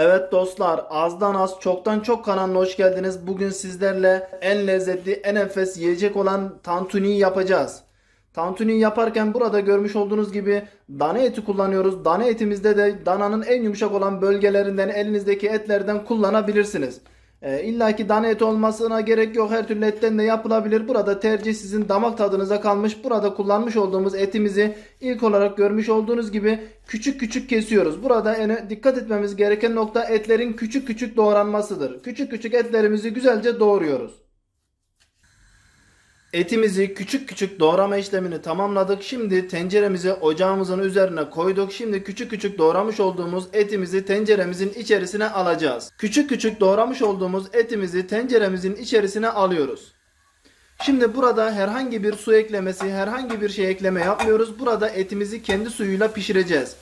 Evet dostlar azdan az çoktan çok kanalına hoş geldiniz. Bugün sizlerle en lezzetli en enfes yiyecek olan tantuniyi yapacağız. Tantuniyi yaparken burada görmüş olduğunuz gibi dana eti kullanıyoruz. Dana etimizde de dananın en yumuşak olan bölgelerinden elinizdeki etlerden kullanabilirsiniz. Ee, İlla ki dana eti olmasına gerek yok. Her türlü etten de yapılabilir. Burada tercih sizin damak tadınıza kalmış. Burada kullanmış olduğumuz etimizi ilk olarak görmüş olduğunuz gibi küçük küçük kesiyoruz. Burada en dikkat etmemiz gereken nokta etlerin küçük küçük doğranmasıdır. Küçük küçük etlerimizi güzelce doğruyoruz. Etimizi küçük küçük doğrama işlemini tamamladık. Şimdi tenceremizi ocağımızın üzerine koyduk. Şimdi küçük küçük doğramış olduğumuz etimizi tenceremizin içerisine alacağız. Küçük küçük doğramış olduğumuz etimizi tenceremizin içerisine alıyoruz. Şimdi burada herhangi bir su eklemesi, herhangi bir şey ekleme yapmıyoruz. Burada etimizi kendi suyuyla pişireceğiz.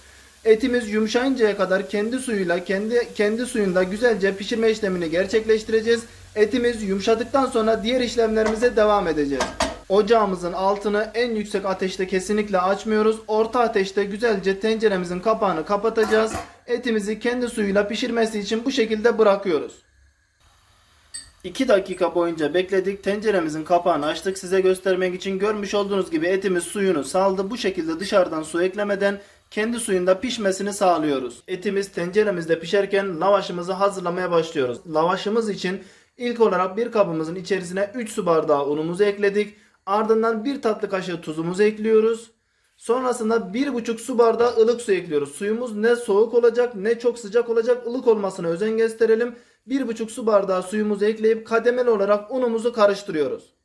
Etimiz yumuşayıncaya kadar kendi suyuyla, kendi kendi suyunda güzelce pişirme işlemini gerçekleştireceğiz. Etimiz yumuşadıktan sonra diğer işlemlerimize devam edeceğiz. Ocağımızın altını en yüksek ateşte kesinlikle açmıyoruz. Orta ateşte güzelce tenceremizin kapağını kapatacağız. Etimizi kendi suyuyla pişirmesi için bu şekilde bırakıyoruz. 2 dakika boyunca bekledik. Tenceremizin kapağını açtık. Size göstermek için görmüş olduğunuz gibi etimiz suyunu saldı. Bu şekilde dışarıdan su eklemeden kendi suyunda pişmesini sağlıyoruz. Etimiz tenceremizde pişerken lavaşımızı hazırlamaya başlıyoruz. Lavaşımız için ilk olarak bir kabımızın içerisine 3 su bardağı unumuzu ekledik. Ardından 1 tatlı kaşığı tuzumuzu ekliyoruz. Sonrasında 1,5 su bardağı ılık su ekliyoruz. Suyumuz ne soğuk olacak ne çok sıcak olacak ılık olmasına özen gösterelim. 1,5 su bardağı suyumuzu ekleyip kademeli olarak unumuzu karıştırıyoruz.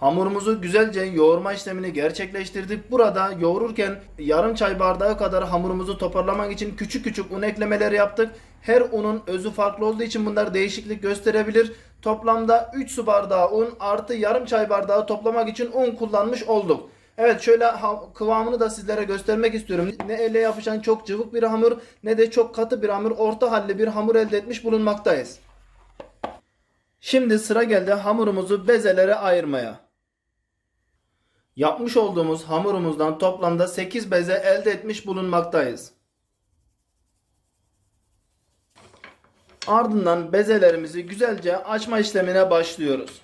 Hamurumuzu güzelce yoğurma işlemini gerçekleştirdik. Burada yoğururken yarım çay bardağı kadar hamurumuzu toparlamak için küçük küçük un eklemeleri yaptık. Her unun özü farklı olduğu için bunlar değişiklik gösterebilir. Toplamda 3 su bardağı un artı yarım çay bardağı toplamak için un kullanmış olduk. Evet şöyle kıvamını da sizlere göstermek istiyorum. Ne elle yapışan çok cıvık bir hamur ne de çok katı bir hamur orta halli bir hamur elde etmiş bulunmaktayız. Şimdi sıra geldi hamurumuzu bezelere ayırmaya. Yapmış olduğumuz hamurumuzdan toplamda 8 beze elde etmiş bulunmaktayız. Ardından bezelerimizi güzelce açma işlemine başlıyoruz.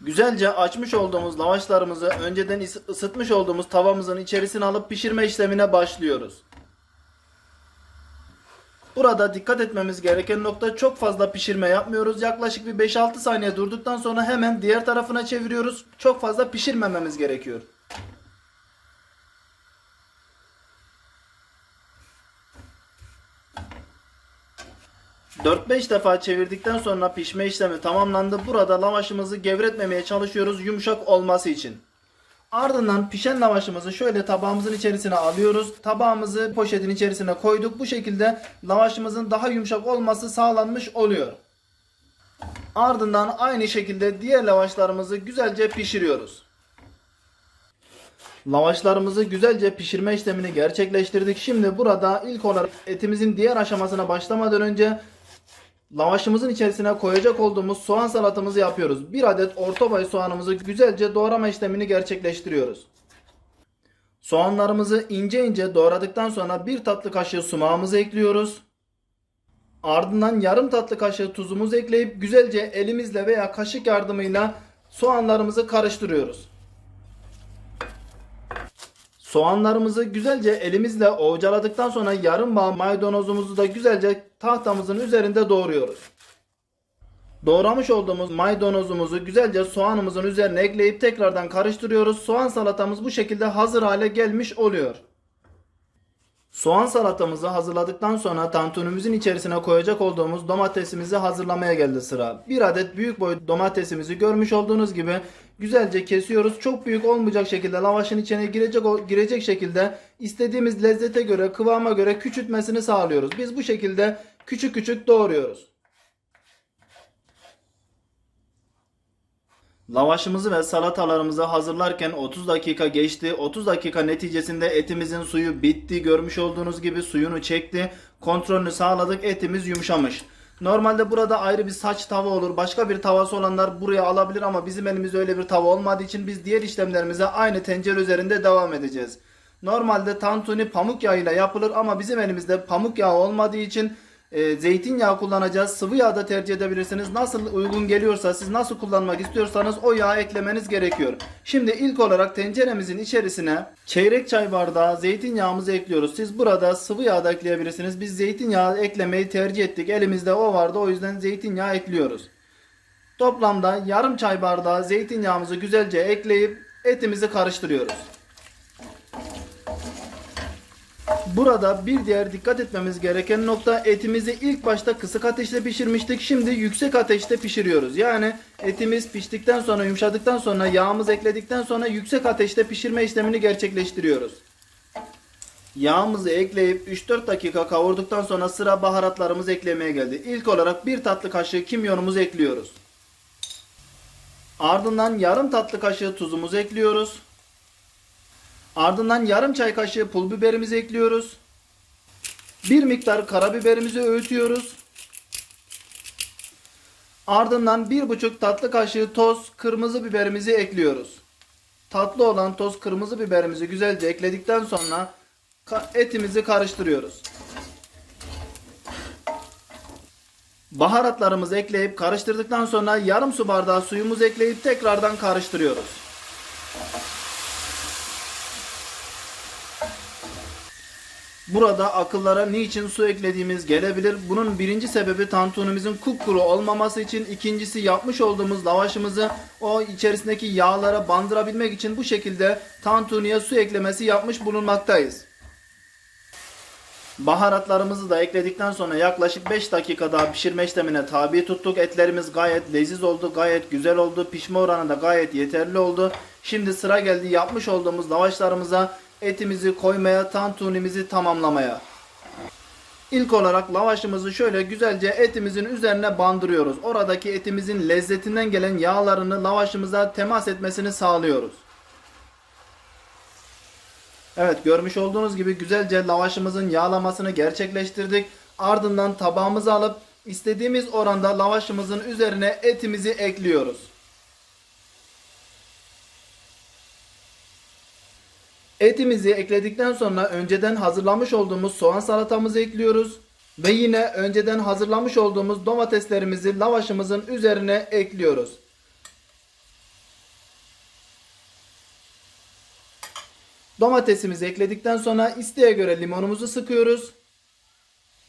Güzelce açmış olduğumuz lavaşlarımızı önceden ısı- ısıtmış olduğumuz tavamızın içerisine alıp pişirme işlemine başlıyoruz. Burada dikkat etmemiz gereken nokta çok fazla pişirme yapmıyoruz. Yaklaşık bir 5-6 saniye durduktan sonra hemen diğer tarafına çeviriyoruz. Çok fazla pişirmememiz gerekiyor. ...4-5 defa çevirdikten sonra pişme işlemi tamamlandı. Burada lavaşımızı gevretmemeye çalışıyoruz yumuşak olması için. Ardından pişen lavaşımızı şöyle tabağımızın içerisine alıyoruz. Tabağımızı poşetin içerisine koyduk. Bu şekilde lavaşımızın daha yumuşak olması sağlanmış oluyor. Ardından aynı şekilde diğer lavaşlarımızı güzelce pişiriyoruz. Lavaşlarımızı güzelce pişirme işlemini gerçekleştirdik. Şimdi burada ilk olarak etimizin diğer aşamasına başlamadan önce Lavaşımızın içerisine koyacak olduğumuz soğan salatamızı yapıyoruz. Bir adet orta boy soğanımızı güzelce doğrama işlemini gerçekleştiriyoruz. Soğanlarımızı ince ince doğradıktan sonra bir tatlı kaşığı sumağımızı ekliyoruz. Ardından yarım tatlı kaşığı tuzumuzu ekleyip güzelce elimizle veya kaşık yardımıyla soğanlarımızı karıştırıyoruz. Soğanlarımızı güzelce elimizle ovcaladıktan sonra yarım bağ maydanozumuzu da güzelce tahtamızın üzerinde doğruyoruz. Doğramış olduğumuz maydanozumuzu güzelce soğanımızın üzerine ekleyip tekrardan karıştırıyoruz. Soğan salatamız bu şekilde hazır hale gelmiş oluyor. Soğan salatamızı hazırladıktan sonra tantunimizin içerisine koyacak olduğumuz domatesimizi hazırlamaya geldi sıra. Bir adet büyük boy domatesimizi görmüş olduğunuz gibi güzelce kesiyoruz. Çok büyük olmayacak şekilde lavaşın içine girecek girecek şekilde istediğimiz lezzete göre, kıvama göre küçültmesini sağlıyoruz. Biz bu şekilde küçük küçük doğruyoruz. Lavaşımızı ve salatalarımızı hazırlarken 30 dakika geçti. 30 dakika neticesinde etimizin suyu bitti. Görmüş olduğunuz gibi suyunu çekti. Kontrolünü sağladık. Etimiz yumuşamış. Normalde burada ayrı bir saç tava olur. Başka bir tavası olanlar buraya alabilir ama bizim elimizde öyle bir tava olmadığı için biz diğer işlemlerimize aynı tencere üzerinde devam edeceğiz. Normalde tantuni pamuk yağıyla yapılır ama bizim elimizde pamuk yağı olmadığı için e, zeytinyağı kullanacağız. Sıvı yağ da tercih edebilirsiniz. Nasıl uygun geliyorsa siz nasıl kullanmak istiyorsanız o yağı eklemeniz gerekiyor. Şimdi ilk olarak tenceremizin içerisine çeyrek çay bardağı zeytinyağımızı ekliyoruz. Siz burada sıvı yağ da ekleyebilirsiniz. Biz zeytinyağı eklemeyi tercih ettik. Elimizde o vardı o yüzden zeytinyağı ekliyoruz. Toplamda yarım çay bardağı zeytinyağımızı güzelce ekleyip etimizi karıştırıyoruz. Burada bir diğer dikkat etmemiz gereken nokta etimizi ilk başta kısık ateşte pişirmiştik. Şimdi yüksek ateşte pişiriyoruz. Yani etimiz piştikten sonra yumuşadıktan sonra yağımız ekledikten sonra yüksek ateşte pişirme işlemini gerçekleştiriyoruz. Yağımızı ekleyip 3-4 dakika kavurduktan sonra sıra baharatlarımızı eklemeye geldi. İlk olarak bir tatlı kaşığı kimyonumuzu ekliyoruz. Ardından yarım tatlı kaşığı tuzumuzu ekliyoruz. Ardından yarım çay kaşığı pul biberimizi ekliyoruz. Bir miktar karabiberimizi öğütüyoruz. Ardından bir buçuk tatlı kaşığı toz kırmızı biberimizi ekliyoruz. Tatlı olan toz kırmızı biberimizi güzelce ekledikten sonra etimizi karıştırıyoruz. Baharatlarımızı ekleyip karıştırdıktan sonra yarım su bardağı suyumuzu ekleyip tekrardan karıştırıyoruz. Burada akıllara niçin su eklediğimiz gelebilir. Bunun birinci sebebi tantunimizin kupkuru olmaması için. ikincisi yapmış olduğumuz lavaşımızı o içerisindeki yağlara bandırabilmek için bu şekilde tantuniye su eklemesi yapmış bulunmaktayız. Baharatlarımızı da ekledikten sonra yaklaşık 5 dakika daha pişirme işlemine tabi tuttuk. Etlerimiz gayet leziz oldu, gayet güzel oldu. Pişme oranı da gayet yeterli oldu. Şimdi sıra geldi yapmış olduğumuz lavaşlarımıza etimizi koymaya, tantunimizi tamamlamaya. İlk olarak lavaşımızı şöyle güzelce etimizin üzerine bandırıyoruz. Oradaki etimizin lezzetinden gelen yağlarını lavaşımıza temas etmesini sağlıyoruz. Evet görmüş olduğunuz gibi güzelce lavaşımızın yağlamasını gerçekleştirdik. Ardından tabağımızı alıp istediğimiz oranda lavaşımızın üzerine etimizi ekliyoruz. Etimizi ekledikten sonra önceden hazırlamış olduğumuz soğan salatamızı ekliyoruz. Ve yine önceden hazırlamış olduğumuz domateslerimizi lavaşımızın üzerine ekliyoruz. Domatesimizi ekledikten sonra isteğe göre limonumuzu sıkıyoruz.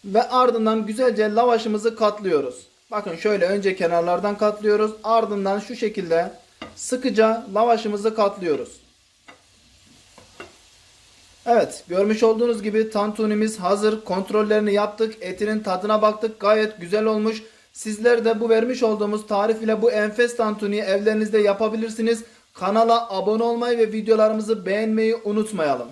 Ve ardından güzelce lavaşımızı katlıyoruz. Bakın şöyle önce kenarlardan katlıyoruz. Ardından şu şekilde sıkıca lavaşımızı katlıyoruz. Evet görmüş olduğunuz gibi tantunimiz hazır. Kontrollerini yaptık. Etinin tadına baktık. Gayet güzel olmuş. Sizler de bu vermiş olduğumuz tarif ile bu enfes tantuniyi evlerinizde yapabilirsiniz. Kanala abone olmayı ve videolarımızı beğenmeyi unutmayalım.